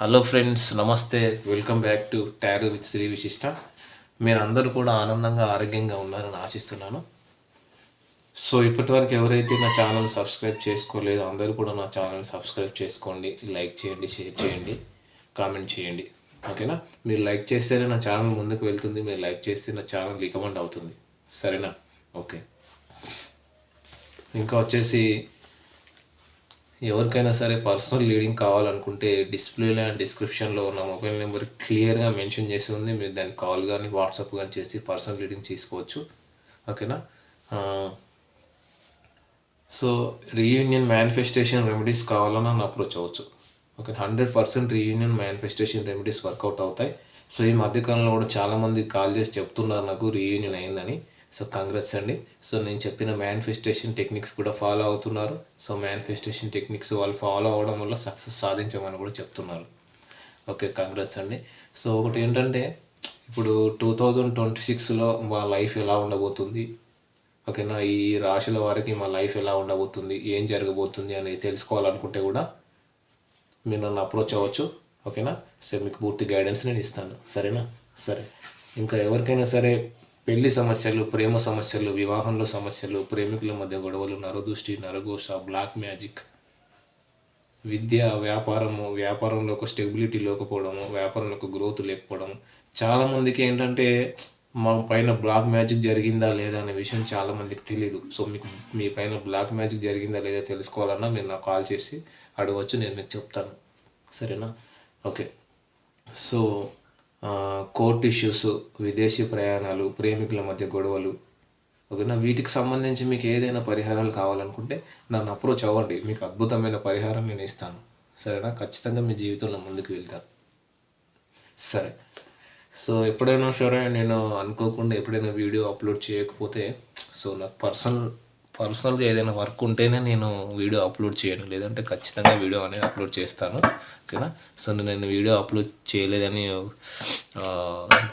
Hello friends నమస్తే. Welcome back to tarot with Sri Vishishta మీరు అందరూ కూడా ఆనందంగా ఆరోగ్యంగా ఉన్నారని ఆశిస్తున్నాను. సో ఇప్పటివరకు ఎవరైతే నా ఛానల్ సబ్స్క్రైబ్ చేసుకోలేదో అందరూ కూడా నా ఛానల్ సబ్స్క్రైబ్ చేసుకోండి. లైక్ చేయండి షేర్ చేయండి కామెంట్ చేయండి. ఓకేనా మీరు లైక్ చేస్తేనే నా ఛానల్ ముందుకు వెళ్తుంది మీరు లైక్ చేస్తే నా ఛానల్ రికమెండ్ అవుతుంది. సరేనా? ఓకే ఇంకా వచ్చేసి ఎవరికైనా సరే పర్సనల్ లీడింగ్ కావాలనుకుంటే డిస్ప్లేలో అండ్ డిస్క్రిప్షన్లో ఉన్న మొబైల్ నెంబర్ క్లియర్గా మెన్షన్ చేసి ఉంది. మీరు దాన్ని కాల్ కానీ వాట్సాప్ కానీ చేసి పర్సనల్ రీడింగ్ తీసుకోవచ్చు ఓకేనా సో రీయూనియన్ మేనిఫెస్టేషన్ రెమెడీస్ కావాలన్నా నన్ను అప్రోచ్ అవ్వచ్చు. Okay hundred percent reunion manifestation remedies work out అవుతాయి. సో ఈ మధ్యకాలంలో కూడా చాలామంది కాల్ చేసి చెప్తున్నారు నాకు రీయూనియన్ అయిందని. సో కాంగ్రెస్ అండి. సో నేను చెప్పిన మేనిఫెస్టేషన్ టెక్నిక్స్ కూడా ఫాలో అవుతున్నారు. సో మేనిఫెస్టేషన్ టెక్నిక్స్ వాళ్ళు ఫాలో అవ్వడం వల్ల సక్సెస్ సాధించమని కూడా చెప్తున్నారు. ఓకే కాంగ్రెస్ అండి. సో ఒకటి ఏంటంటే ఇప్పుడు టూ థౌజండ్ ట్వంటీ సిక్స్లో మా లైఫ్ ఎలా ఉండబోతుంది? ఓకేనా ఈ రాశుల వారికి మా లైఫ్ ఎలా ఉండబోతుంది? ఏం జరగబోతుంది అనేది తెలుసుకోవాలనుకుంటే కూడా మీరు నన్ను అప్రోచ్ అవ్వచ్చు. ఓకేనా సో మీకు పూర్తి గైడెన్స్ నేను ఇస్తాను. సరేనా? సరే. ఇంకా ఎవరికైనా సరే పెళ్ళి సమస్యలు ప్రేమ సమస్యలు వివాహంలో సమస్యలు ప్రేమికుల మధ్య గొడవలు నరదృష్టి నరఘోష బ్లాక్ మ్యాజిక్. విద్య వ్యాపారము వ్యాపారంలో ఒక స్టెబిలిటీ లేకపోవడము వ్యాపారంలో ఒక గ్రోత్ లేకపోవడము. చాలామందికి ఏంటంటే మా పైన బ్లాక్ మ్యాజిక్ జరిగిందా లేదా అనే విషయం చాలామందికి తెలియదు సో మీకు మీ పైన బ్లాక్ మ్యాజిక్ జరిగిందా లేదా తెలుసుకోవాలన్నా మీరు నాకు కాల్ చేసి అడగవచ్చు నేను మీకు చెప్తాను. సరేనా? ఓకే. సో కోర్ట్ ఇష్యూస్ విదేశీ ప్రయాణాలు ప్రేమికుల మధ్య గొడవలు ఓకేనా? వీటికి సంబంధించి మీకు ఏదైనా పరిహారాలు కావాలనుకుంటే నన్ను అప్రోచ్ అవ్వండి. మీకు అద్భుతమైన పరిహారం నేను ఇస్తాను. సరేనా? ఖచ్చితంగా మీ జీవితంలో ముందుకు వెళ్తాను. సరే. సో ఎప్పుడైనా సరే నేను అనుకోకుండా ఎప్పుడైనా వీడియో అప్లోడ్ చేయకపోతే సో నాకు పర్సనల్ పర్సనల్గా ఏదైనా వర్క్ ఉంటేనే నేను వీడియో అప్లోడ్ చేయను. లేదంటే ఖచ్చితంగా వీడియో అనేది అప్లోడ్ చేస్తాను. ఓకేనా? సో నేను వీడియో అప్లోడ్ చేయలేదని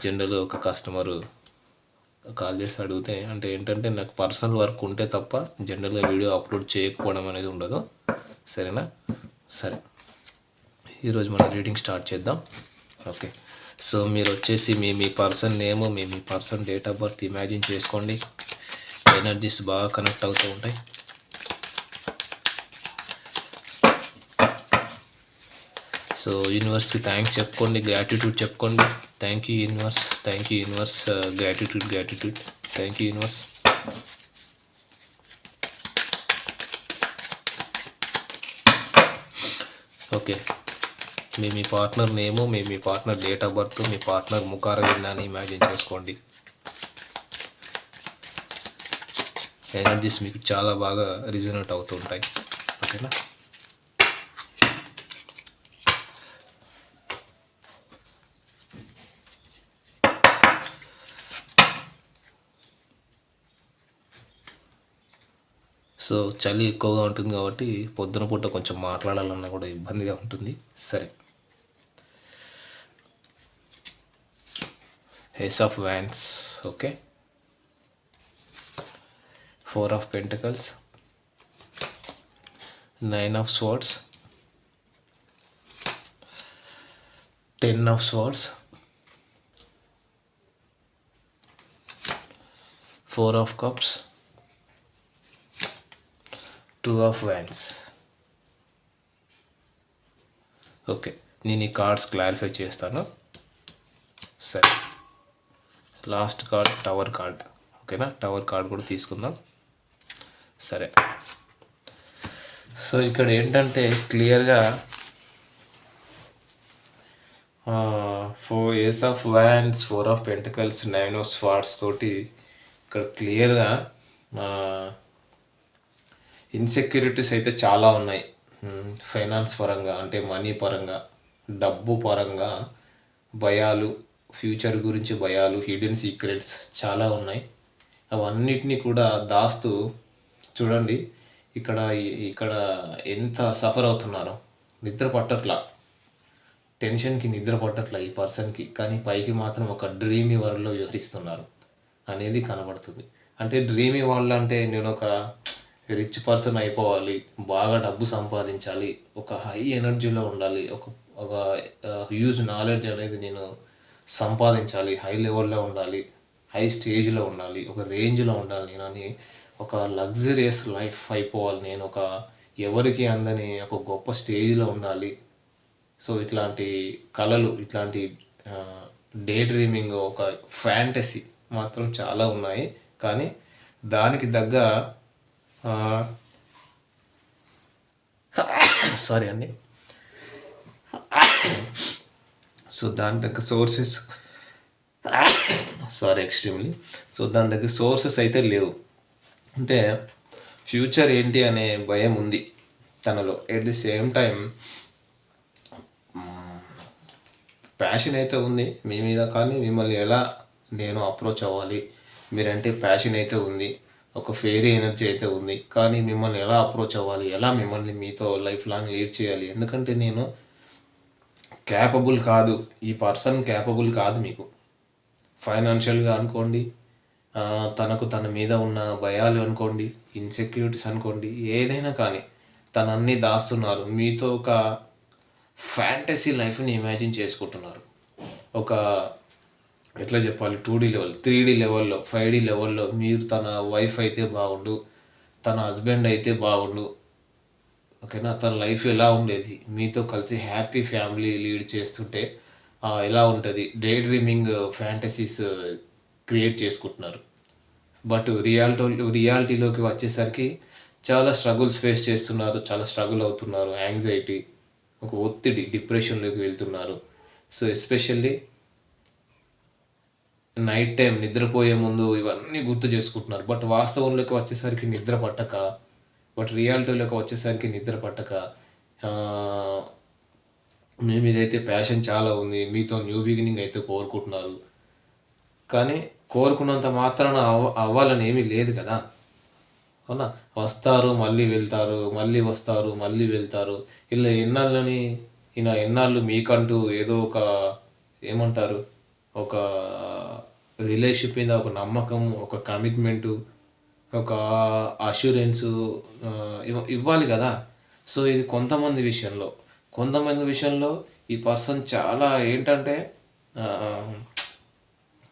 జనరల్ ఒక కస్టమరు కాల్ చేసి అడిగితే అంటే ఏంటంటే నాకు పర్సనల్ వర్క్ ఉంటే తప్ప జనరల్గా వీడియో అప్లోడ్ చేయకపోవడం అనేది ఉండదు. సరేనా? సరే. ఈరోజు మనం రీడింగ్ స్టార్ట్ చేద్దాం. ఓకే. సో మీరు వచ్చేసి మీ మీ పర్సన్ నేమ్ మీ మీ person date of birth imagine చేసుకోండి. ఎనర్జీస్ బాగా కనెక్ట్ అవుతూ ఉంటాయి. సో యూనివర్స్కి థ్యాంక్స్ చెప్పుకోండి గ్రాటిట్యూడ్ చెప్పుకోండి. Thank you universe thank you universe gratitude gratitude thank you universe okay మీ మీ పార్ట్నర్ నేము మీ మీ పార్ట్నర్ డేట్ ఆఫ్ బర్త్ మీ పార్ట్నర్ ముఖార విందాన్ని ఇమాజిన్ చేసుకోండి. ఎనర్జీస్ మీకు చాలా బాగా రిజనేట్ అవుతుంటాయి ఓకేనా? సో చలి ఎక్కువగా ఉంటుంది కాబట్టి పొద్దున పూట కొంచెం మాట్లాడాలన్నా కూడా ఇబ్బందిగా ఉంటుంది. సరే. Ace of wands okay. Four of pentacles nine of swords ten of swords four of cups two of wands okay నేను ఈ కార్డ్స్ క్లారిఫై చేస్తాను. సరే లాస్ట్ కార్డ్ టవర్ కార్డ్. ఓకేనా? టవర్ కార్డ్ కూడా తీసుకుందాం. సరే. సో ఇక్కడ ఏంటంటే క్లియర్గా four ace of wands four of pentacles nine of swords తోటి ఇక్కడ క్లియర్గా ఇన్సెక్యూరిటీస్ అయితే చాలా ఉన్నాయి. ఫైనాన్స్ పరంగా అంటే మనీ పరంగా డబ్బు పరంగా భయాలు ఫ్యూచర్ గురించి భయాలు హిడెన్ సీక్రెట్స్ చాలా ఉన్నాయి. అవన్నిటినీ కూడా దాస్తూ చూడండి. ఇక్కడ ఇక్కడ ఎంత సఫర్ అవుతున్నారో. నిద్ర పట్టట్లా. టెన్షన్కి నిద్ర పట్టట్లా ఈ పర్సన్కి. కానీ పైకి మాత్రం ఒక డ్రీమీ వరల్డ్లో వ్యవహరిస్తున్నారు. అనేది కనబడుతుంది. అంటే డ్రీమీ వరల్డ్ అంటే నేను ఒక రిచ్ పర్సన్ అయిపోవాలి. బాగా డబ్బు సంపాదించాలి. ఒక హై ఎనర్జీలో ఉండాలి. ఒక ఒక హ్యూజ్ నాలెడ్జ్ అనేది నేను సంపాదించాలి. హై లెవెల్లో ఉండాలి. హై స్టేజ్లో ఉండాలి. ఒక రేంజ్లో ఉండాలి నేను అని ఒక లగ్జరియస్ లైఫ్ అయిపోవాలి. నేను ఒక ఎవరికి అందని ఒక గొప్ప స్టేజ్లో ఉండాలి. సో ఇట్లాంటి కళలు ఇట్లాంటి డే డ్రీమింగ్ ఒక ఫ్యాంటసీ మాత్రం చాలా ఉన్నాయి. కానీ దానికి తగ్గ సారీ అండి. సో దాని తగ్గ సోర్సెస్ సారీ ఎక్స్ట్రీమ్లీ. సో దాని దగ్గర సోర్సెస్ అయితే లేవు. అంటే ఫ్యూచర్ ఏంటి అనే భయం ఉంది తనలో. At the same time passion అయితే ఉంది మీ మీద కానీ మిమ్మల్ని ఎలా నేను అప్రోచ్ అవ్వాలి? మీరంటే ప్యాషన్ అయితే ఉంది ఒక ఫేరీ ఎనర్జీ అయితే ఉంది కానీ మిమ్మల్ని ఎలా అప్రోచ్ అవ్వాలి? ఎలా మిమ్మల్ని మీతో లైఫ్ లాంగ్ లీడ్ చేయాలి? ఎందుకంటే నేను క్యాపబుల్ కాదు ఈ పర్సన్ క్యాపబుల్ కాదు మీకు. ఫైనాన్షియల్గా అనుకోండి తనకు తన మీద ఉన్న భయాలు అనుకోండి ఇన్సెక్యూరిటీస్ అనుకోండి ఏదైనా కానీ తను అన్నీ దాస్తున్నారు. మీతో ఒక ఫ్యాంటసీ లైఫ్ని ఇమాజిన్ చేసుకుంటున్నారు. ఒక ఎట్లా చెప్పాలి two D level three D లెవెల్లో ఫైవ్ డీ లెవెల్లో మీరు తన వైఫ్ అయితే బాగుండు తన హస్బెండ్ అయితే బాగుండు ఓకేనా? తన లైఫ్ ఎలా ఉండేది? మీతో కలిసి హ్యాపీ ఫ్యామిలీ లీడ్ చేస్తుంటే ఎలా ఉంటుంది? డే డ్రీమింగ్ ఫ్యాంటసీస్ క్రియేట్ చేసుకుంటున్నారు. బట్ రియాలిటీ రియాలిటీలోకి వచ్చేసరికి చాలా స్ట్రగుల్స్ ఫేస్ చేస్తున్నారు చాలా స్ట్రగుల్ అవుతున్నారు యాంగ్జైటీ ఒక ఒత్తిడి డిప్రెషన్లోకి వెళ్తున్నారు. సో ఎస్పెషల్లీ నైట్ టైం నిద్రపోయే ముందు ఇవన్నీ గుర్తు చేసుకుంటున్నారు. బట్ వాస్తవంలోకి వచ్చేసరికి నిద్ర పట్టక బట్ రియాలిటీలోకి వచ్చేసరికి నిద్ర పట్టక మీ మీద అయితే ప్యాషన్ చాలా ఉంది. మీతో న్యూ బిగినింగ్ అయితే కోరుకుంటున్నారు. కానీ కోరుకున్నంత మాత్రాన అవ్వ అవ్వాలని ఏమీ లేదు కదా. అవునా? వస్తారు మళ్ళీ వెళ్తారు మళ్ళీ వస్తారు మళ్ళీ వెళ్తారు. ఇలా ఎన్నాళ్ళని ఇలా ఎన్నాళ్ళు మీకంటూ ఏదో ఒక ఏమంటారు? ఒక రిలేషన్షిప్ మీద ఒక నమ్మకం ఒక కమిట్మెంటు ఒక అష్యూరెన్స్ ఇవ్వాలి కదా. సో ఇది కొంతమంది విషయంలో. కొంతమంది విషయంలో ఈ పర్సన్ చాలా ఏంటంటే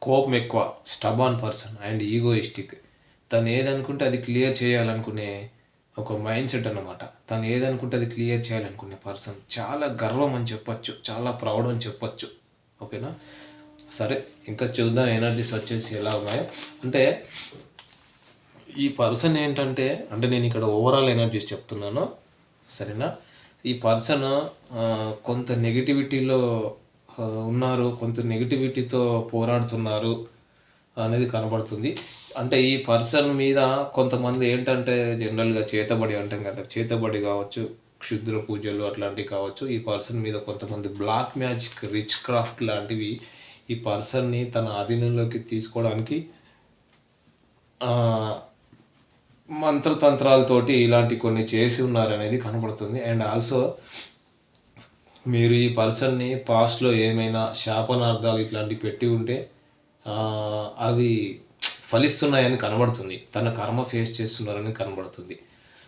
కోపం ఎక్కువ స్టబాన్ పర్సన్ అండ్ ఈగోయిస్టిక్. తను ఏదనుకుంటే అది క్లియర్ చేయాలనుకునే ఒక మైండ్ సెట్ అన్నమాట. తను ఏదనుకుంటే అది క్లియర్ చేయాలనుకునే పర్సన్. చాలా గర్వం అని చెప్పొచ్చు చాలా ప్రౌడ్ అని చెప్పొచ్చు. ఓకేనా? సరే ఇంకా చూద్దాం ఎనర్జీస్ వచ్చేసి ఎలా ఉన్నాయో. అంటే ఈ పర్సన్ ఏంటంటే అంటే నేను ఇక్కడ ఓవరాల్ ఎనర్జీస్ చెప్తున్నాను. సరేనా? ఈ పర్సన్ కొంత నెగిటివిటీలో ఉన్నారు. కొంత నెగిటివిటీతో పోరాడుతున్నారు అనేది కనబడుతుంది. అంటే ఈ పర్సన్ మీద కొంతమంది ఏంటంటే జనరల్గా చేతబడి అంటాం కదా చేతబడి కావచ్చు క్షుద్ర పూజలు అట్లాంటివి కావచ్చు ఈ పర్సన్ మీద కొంతమంది బ్లాక్ మ్యాజిక్ రిచ్ క్రాఫ్ట్ లాంటివి ఈ పర్సన్ని తన అధీనంలోకి తీసుకోవడానికి మంత్రతంత్రాలతోటి ఇలాంటి కొన్ని చేసి ఉన్నారనేది కనబడుతుంది. అండ్ ఆల్సో మీరు ఈ పర్సన్ని పాస్ట్లో ఏమైనా శాపనార్థాలు ఇట్లాంటివి పెట్టి ఉంటే అవి ఫలిస్తున్నాయని కనబడుతుంది. తన కర్మ ఫేస్ చేస్తున్నారని కనబడుతుంది.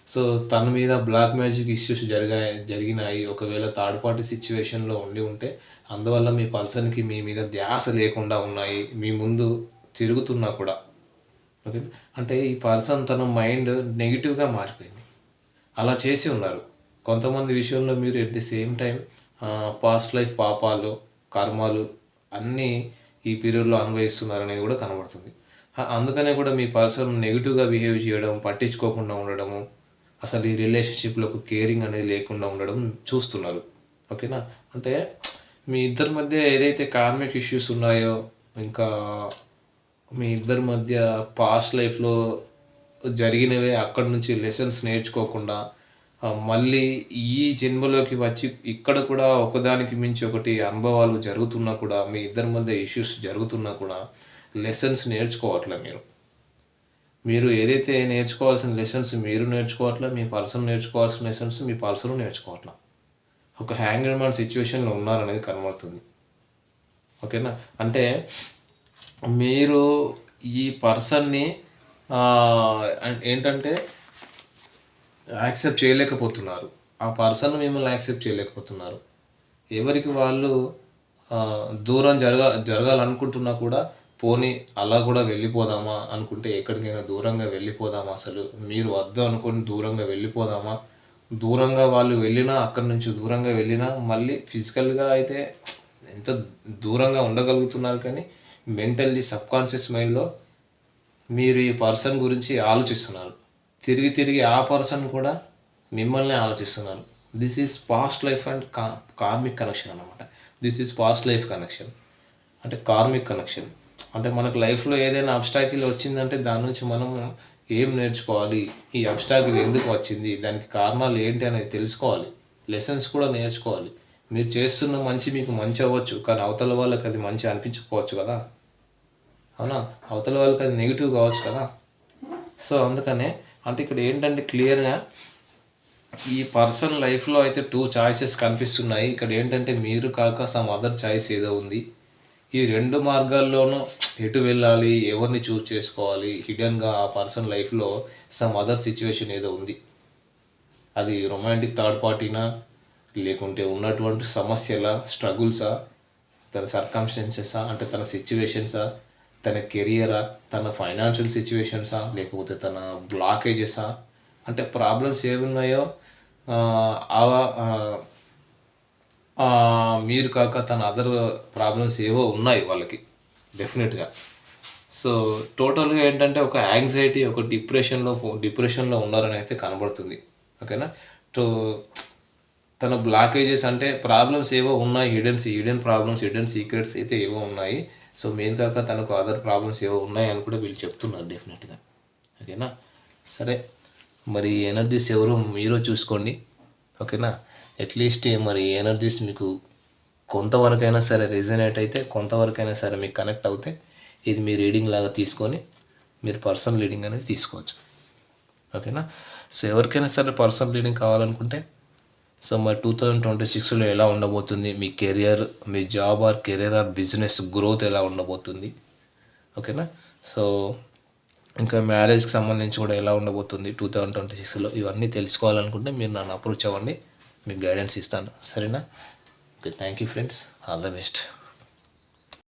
సో తన మీద బ్లాక్ మ్యాజిక్ ఇష్యూస్ జరిగా జరిగినాయి. ఒకవేళ థర్డ్ పార్టీ సిచ్యువేషన్లో ఉండి ఉంటే అందువల్ల మీ పర్సన్కి మీ మీద ధ్యాస లేకుండా ఉన్నాయి. మీ ముందు తిరుగుతున్నా కూడా. ఓకే? అంటే ఈ పర్సన్ తన మైండ్ నెగిటివ్గా మారిపోయింది. అలా చేసి ఉన్నారు. కొంతమంది విషయంలో మీరు at the same time past life పాపాలు కర్మాలు అన్నీ ఈ పీరియడ్లో అనుభవిస్తున్నారనేది కూడా కనబడుతుంది. అందుకనే కూడా మీ పర్సన్ నెగిటివ్గా బిహేవ్ చేయడం పట్టించుకోకుండా ఉండడము అసలు ఈ రిలేషన్షిప్లకు కేరింగ్ అనేది లేకుండా ఉండడం చూస్తున్నారు. ఓకేనా అంటే మీ ఇద్దరి మధ్య ఏదైతే కార్మిక్ ఇష్యూస్ ఉన్నాయో ఇంకా మీ ఇద్దరి మధ్య పాస్ట్ లైఫ్లో జరిగినవే అక్కడి నుంచి లెసన్స్ నేర్చుకోకుండా మళ్ళీ ఈ జన్మలోకి వచ్చి ఇక్కడ కూడా ఒకదానికి మించి ఒకటి అనుభవాలు జరుగుతున్నా కూడా మీ ఇద్దరి మధ్య ఇష్యూస్ జరుగుతున్నా కూడా లెసన్స్ నేర్చుకోవట్లే మీరు. మీరు ఏదైతే నేర్చుకోవాల్సిన లెసన్స్ మీరు నేర్చుకోవట్లే మీ పర్సన్ నేర్చుకోవాల్సిన లెసన్స్ మీ పర్సన్ నేర్చుకోవట్లే. ఒక హ్యాంగ్ మ్యాన్ సిచ్యువేషన్లో ఉన్నారనేది కనబడుతుంది. ఓకేనా? అంటే మీరు ఈ పర్సన్ని ఏంటంటే యాక్సెప్ట్ చేయలేకపోతున్నారు. ఆ పర్సన్ మిమ్మల్ని యాక్సెప్ట్ చేయలేకపోతున్నారు. ఎవరికి వాళ్ళు దూరం జరగ జరగాలనుకుంటున్నా కూడా పోనీ అలా కూడా వెళ్ళిపోదామా అనుకుంటే ఎక్కడికైనా దూరంగా వెళ్ళిపోదామా అసలు? మీరు వద్దు అనుకుని దూరంగా వెళ్ళిపోదామా? దూరంగా వాళ్ళు వెళ్ళినా అక్కడి నుంచి దూరంగా వెళ్ళినా మళ్ళీ ఫిజికల్గా అయితే ఎంత దూరంగా ఉండగలుగుతున్నారు కానీ మెంటల్లీ సబ్కాన్షియస్ మైండ్లో మీరు ఈ పర్సన్ గురించి ఆలోచిస్తున్నారు. తిరిగి తిరిగి ఆ పర్సన్ కూడా మిమ్మల్ని ఆలోచిస్తున్నారు. This is past life and కా కార్మిక్ కనెక్షన్ అనమాట this is past life connection అంటే కార్మిక్ కనెక్షన్ అంటే మనకు లైఫ్లో ఏదైనా అబ్స్టాకిల్ వచ్చిందంటే దాని నుంచి మనం ఏం నేర్చుకోవాలి? ఈ అబ్స్టాకిల్ ఎందుకు వచ్చింది? దానికి కారణాలు ఏంటి అనేది తెలుసుకోవాలి. లెసన్స్ కూడా నేర్చుకోవాలి. మీరు చేస్తున్న మంచి మీకు మంచి అవ్వచ్చు. కానీ అవతల వాళ్ళకి అది మంచి అనిపించకపోవచ్చు కదా? అవునా? అవతల వాళ్ళకి అది నెగిటివ్ కావచ్చు కదా? సో అందుకనే అంటే ఇక్కడ ఏంటంటే క్లియర్గా ఈ పర్సన్ లైఫ్లో అయితే టూ చాయిసెస్ కనిపిస్తున్నాయి. ఇక్కడ ఏంటంటే మీరు కాక సమ్ అదర్ చాయిస్ ఏదో ఉంది. ఈ రెండు మార్గాల్లోనూ ఎటు వెళ్ళాలి ఎవరిని చూస్ చేసుకోవాలి హిడెన్గా ఆ పర్సన్ లైఫ్లో సమ్ అదర్ సిచ్యువేషన్ ఏదో ఉంది. అది రొమాంటిక్ థర్డ్ పార్టీనా లేకుంటే ఉన్నటువంటి సమస్యల స్ట్రగుల్సా తన సర్కమ్స్టెన్సెసా అంటే తన సిచ్యువేషన్సా తన కెరియరా తన ఫైనాన్షియల్ సిచ్యువేషన్సా లేకపోతే తన బ్లాకేజెసా? అంటే ప్రాబ్లమ్స్ ఏమున్నాయో ఆ, మీరు కాక తన అదర్ ప్రాబ్లమ్స్ ఏవో ఉన్నాయి వాళ్ళకి డెఫినెట్గా. సో టోటల్గా ఏంటంటే ఒక యాంగ్జైటీ ఒక డిప్రెషన్లో డిప్రెషన్లో ఉన్నారని అయితే కనబడుతుంది. ఓకేనా? తో తన బ్లాకేజెస్ అంటే ప్రాబ్లమ్స్ ఏవో ఉన్నాయి hidden hidden problems hidden secrets అయితే ఏవో ఉన్నాయి. సో మెయిన్ కాక తనకు అదర్ ప్రాబ్లమ్స్ ఏవో ఉన్నాయని అని కూడా వీళ్ళు చెప్తున్నారు డెఫినెట్గా ఓకేనా? సరే. మరి ఎనర్జీస్ ఎవరు మీరు చూసుకోండి. ఓకేనా? అట్లీస్ట్ మరి ఎనర్జీస్ మీకు కొంతవరకైనా సరే రిజనేట్ అయితే కొంతవరకైనా సరే మీకు కనెక్ట్ అవుతే ఇది మీ రీడింగ్ లాగా తీసుకొని మీరు పర్సనల్ రీడింగ్ అనేది తీసుకోవచ్చు. ఓకేనా? సో ఎవరికైనా సరే పర్సనల్ రీడింగ్ కావాలనుకుంటే సో మరి టూ థౌజండ్ ట్వంటీ సిక్స్లో ఎలా ఉండబోతుంది? మీ career me job or career or business growth ఎలా ఉండబోతుంది? ఓకేనా? సో ఇంకా మ్యారేజ్కి సంబంధించి కూడా ఎలా ఉండబోతుంది టూ థౌజండ్ ట్వంటీ సిక్స్లో? ఇవన్నీ తెలుసుకోవాలనుకుంటే మీరు నన్ను అప్రోచ్ అవ్వండి. మీకు గైడెన్స్ ఇస్తాను. సరేనా? Okay thank you friends. All the best.